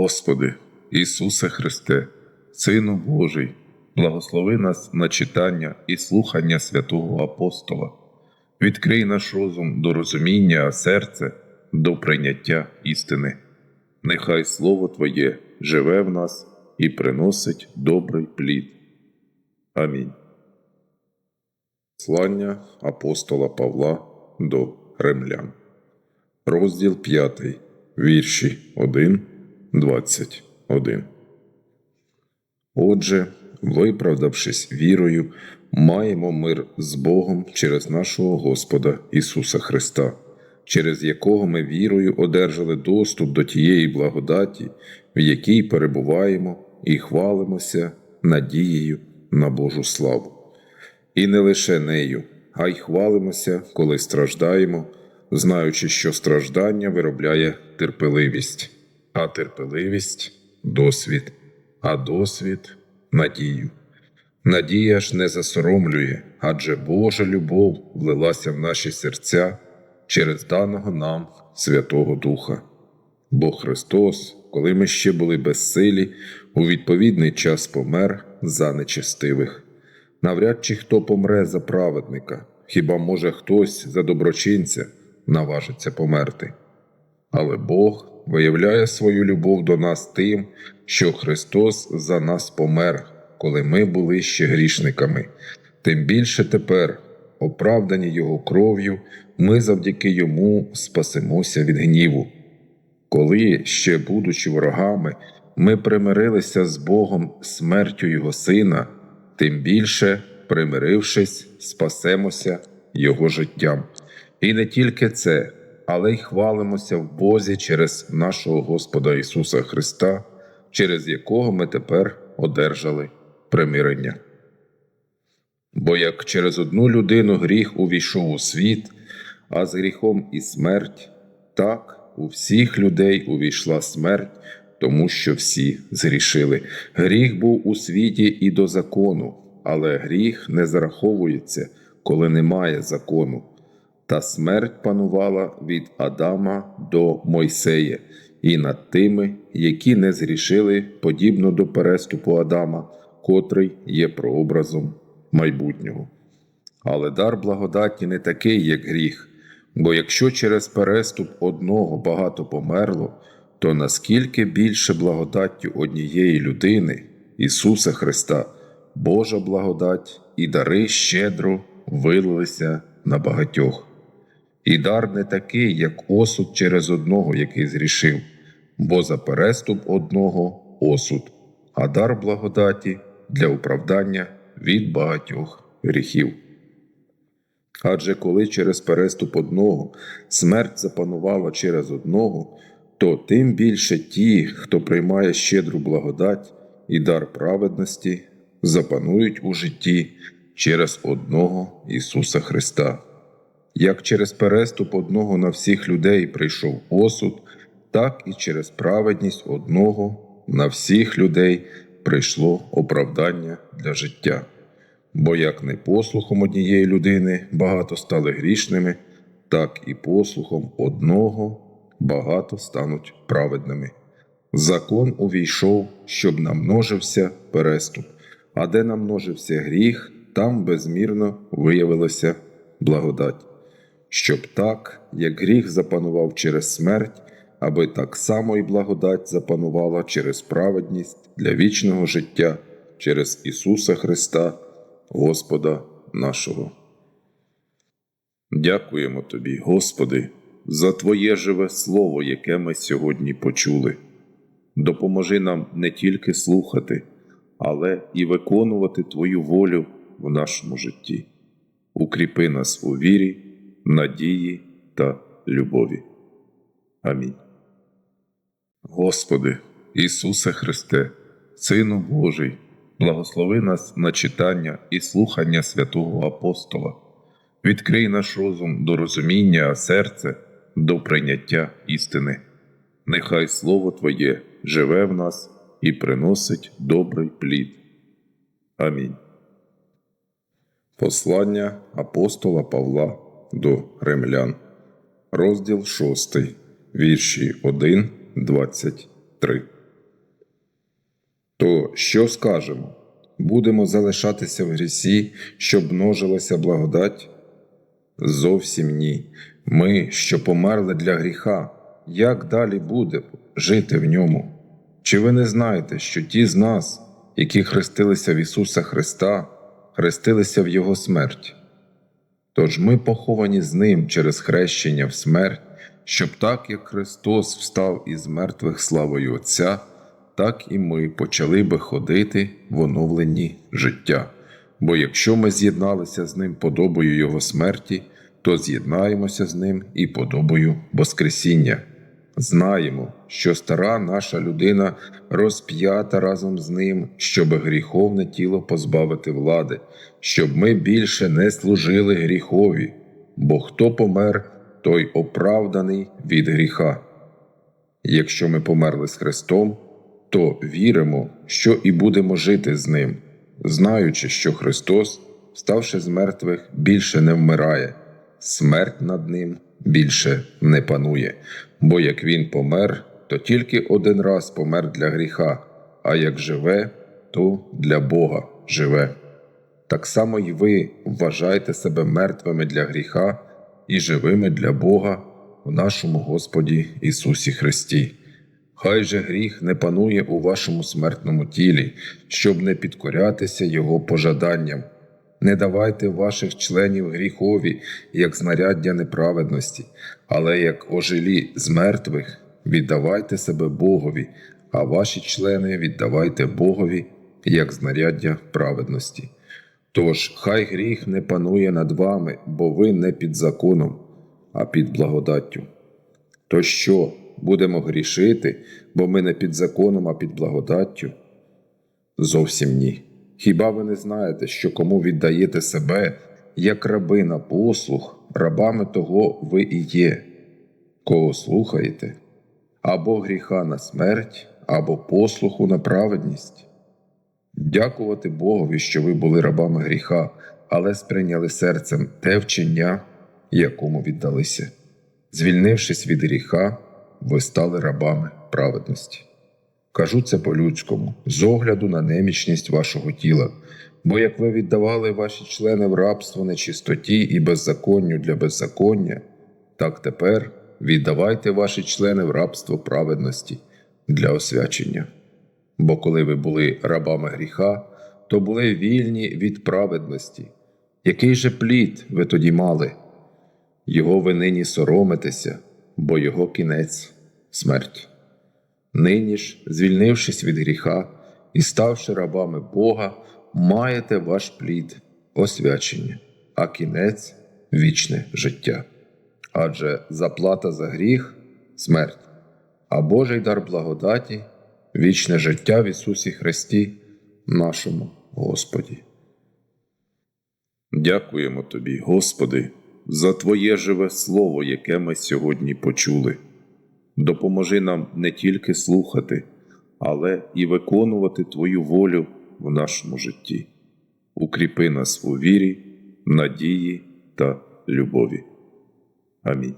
Господи, Ісусе Христе, Сину Божий, благослови нас на читання і слухання святого Апостола. Відкрий наш розум до розуміння, а серце до прийняття істини. Нехай Слово Твоє живе в нас і приносить добрий плід. Амінь. Слання апостола Павла до римлян. Розділ 5, вірші 1, 21. Отже, виправдавшись вірою, маємо мир з Богом через нашого Господа Ісуса Христа, через якого ми вірою одержали доступ до тієї благодаті, в якій перебуваємо і хвалимося надією на Божу славу. І не лише нею, а й хвалимося, коли страждаємо, знаючи, що страждання виробляє терпеливість, а терпеливість досвід, а досвід надію. Надія ж не засоромлює, адже Божа любов влилася в наші серця через даного нам Святого Духа. Бо Христос, коли ми ще були безсилі, у відповідний час помер за нечестивих. Навряд чи хто помре за праведника, хіба може хтось за доброчинця наважиться померти. Але Бог виявляє свою любов до нас тим, що Христос за нас помер, коли ми були ще грішниками. Тим більше тепер, оправдані Його кров'ю, ми завдяки Йому спасемося від гніву. Коли, ще будучи ворогами, ми примирилися з Богом смертю Його Сина, тим більше, примирившись, спасемося Його життям. І не тільки це, але й хвалимося в Бозі через нашого Господа Ісуса Христа, через якого ми тепер одержали примирення. Бо як через одну людину гріх увійшов у світ, а з гріхом і смерть, так у всіх людей увійшла смерть, тому що всі згрішили. Гріх був у світі і до закону, але гріх не зараховується, коли немає закону. Та смерть панувала від Адама до Мойсея, і над тими, які не згрішили, подібно до переступу Адама, котрий є прообразом майбутнього. Але дар благодаті не такий, як гріх, бо якщо через переступ одного багато померло, то наскільки більше благодаттю однієї людини, Ісуса Христа, Божа благодать і дари щедро вилилися на багатьох. І дар не такий, як осуд через одного, який зрішив, бо за переступ одного осуд, а дар благодаті для оправдання від багатьох гріхів. Адже коли через переступ одного смерть запанувала через одного, то тим більше ті, хто приймає щедру благодать і дар праведності, запанують у житті через одного Ісуса Христа. Як через переступ одного на всіх людей прийшов осуд, так і через праведність одного на всіх людей прийшло оправдання для життя. Бо як не послухом однієї людини багато стали грішними, так і послухом одного багато стануть праведними. Закон увійшов, щоб намножився переступ, а де намножився гріх, там безмірно виявилася благодать, щоб так, як гріх запанував через смерть, аби так само і благодать запанувала через праведність для вічного життя через Ісуса Христа, Господа нашого. Дякуємо Тобі, Господи, за Твоє живе Слово, яке ми сьогодні почули. Допоможи нам не тільки слухати, але і виконувати Твою волю в нашому житті. Укріпи нас у вірі, надії та любові. Амінь. Господи, Ісусе Христе, Сину Божий, благослови нас на читання і слухання святого Апостола. Відкрий наш розум до розуміння, а серце до прийняття істини. Нехай Слово Твоє живе в нас і приносить добрий плід. Амінь. Послання апостола Павла до римлян, розділ 6, вірші 1, 23. То що скажемо? Будемо залишатися в грісі, щоб множилася благодать? Зовсім ні. Ми, що померли для гріха, як далі буде жити в ньому? Чи ви не знаєте, що ті з нас, які хрестилися в Ісуса Христа, хрестилися в Його смерть? Тож ми поховані з Ним через хрещення в смерть, щоб так як Христос встав із мертвих славою Отця, так і ми почали би ходити в оновленні життя. Бо якщо ми з'єдналися з Ним подобою Його смерті, то з'єднаємося з Ним і подобою Воскресіння. Знаємо, що стара наша людина розп'ята разом з ним, щоб гріховне тіло позбавити влади, щоб ми більше не служили гріхові, бо хто помер, той оправданий від гріха. Якщо ми померли з Христом, то віримо, що і будемо жити з Ним, знаючи, що Христос, ставши з мертвих, більше не вмирає, смерть над Ним більше не панує, бо як Він помер, то тільки один раз помер для гріха, а як живе, то для Бога живе. Так само й ви вважайте себе мертвими для гріха і живими для Бога в нашому Господі Ісусі Христі. Хай же гріх не панує у вашому смертному тілі, щоб не підкорятися Його пожаданням. Не давайте ваших членів гріхові, як знаряддя неправедності, але як ожилі з мертвих віддавайте себе Богові, а ваші члени віддавайте Богові, як знаряддя праведності. Тож хай гріх не панує над вами, бо ви не під законом, а під благодаттю. То що, будемо грішити, бо ми не під законом, а під благодаттю? Зовсім ні. Хіба ви не знаєте, що кому віддаєте себе, як раби на послух, рабами того ви і є, кого слухаєте, або гріха на смерть, або послуху на праведність? Дякувати Богові, що ви були рабами гріха, але сприйняли серцем те вчення, якому віддалися. Звільнившись від гріха, ви стали рабами праведності. Кажу це по-людському, з огляду на немічність вашого тіла, бо як ви віддавали ваші члени в рабство нечистоті і беззаконню для беззаконня, так тепер віддавайте ваші члени в рабство праведності для освячення. Бо коли ви були рабами гріха, то були вільні від праведності. Який же плід ви тоді мали? Його ви нині соромитеся, бо його кінець смерть. Нині ж, звільнившись від гріха і ставши рабами Бога, маєте ваш плід освячення, а кінець вічне життя. Адже заплата за гріх смерть, а Божий дар благодаті вічне життя в Ісусі Христі, нашому Господі. Дякуємо Тобі, Господи, за Твоє живе Слово, яке ми сьогодні почули. Допоможи нам не тільки слухати, але і виконувати Твою волю в нашому житті. Укріпи нас у вірі, надії та любові. Амінь.